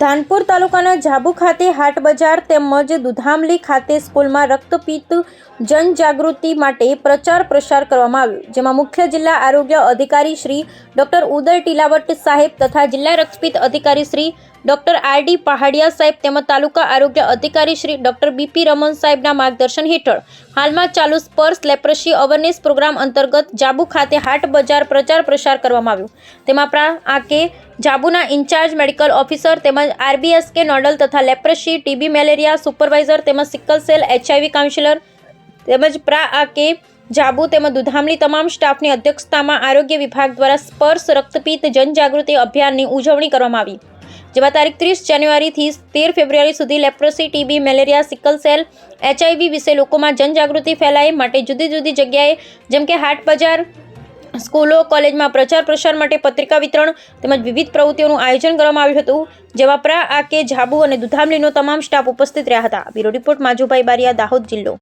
ધાનપુર તાલુકાના જાબુ ખાતે હાટ બજાર તેમજ દુધામલી ખાતે સ્કૂલમાં રક્તપિત્ત જનજાગૃતિ માટે પ્રચાર પ્રસાર કરવામાં આવ્યો, જેમાં મુખ્ય જિલ્લા આરોગ્ય અધિકારી શ્રી ડોક્ટર ઉદય ટીલાવટ સાહેબ તથા જિલ્લા રક્તપિત્ત અધિકારી Shri doctor R D Pahadiya સાહેબ તેમજ તાલુકા આરોગ્ય અધિકારી શ્રી ડોક્ટર બીપી રમન સાહેબના માર્ગદર્શન હેઠળ હાલમાં ચાલુ સ્પર્શ લેપ્રસી અવેરનેસ પ્રોગ્રામ અંતર્ગત જાબુ ખાતે હાટ બજાર પ્રચાર પ્રસાર કરવામાં આવ્યો. તેમાં પ્રા આકે કે જાબુના ઇન્ચાર્જ મેડિકલ ઓફિસર તેમજ આરબીએસકે નોડલ તથા લેપ્રસી ટીબી મેલેરિયા સુપરવાઇઝર તેમજ સિકલ સેલ એચઆઈવી કાઉન્સિલર તેમજ પ્રા આ કે જાબુ તેમજ દુધામલી તમામ સ્ટાફની અધ્યક્ષતામાં આરોગ્ય વિભાગ દ્વારા સ્પર્શ રક્તપિત્ત જનજાગૃતિ અભિયાનની ઉજવણી કરવામાં આવી. જેમાં તારીખ ત્રીસ જાન્યુઆરીથી તેર ફેબ્રુઆરી સુધી leprosy, TB, malaria, sickle cell, HIV વિશે લોકોમાં જનજાગૃતિ ફેલાય માટે જુદી જુદી જગ્યાએ જેમ કે હાટ બજાર, સ્કૂલો, કોલેજમાં પ્રચાર પ્રસાર માટે પત્રિકા વિતરણ તેમજ વિવિધ પ્રવૃત્તિઓનું આયોજન કરવામાં આવ્યું હતું, જેમાં પ્રા આ કે જાબુ અને દુધામલીનો તમામ સ્ટાફ ઉપસ્થિત રહ્યા હતા. બ્યુરો રિપોર્ટ માજુભાઈ બારિયા, દાહોદ જિલ્લો.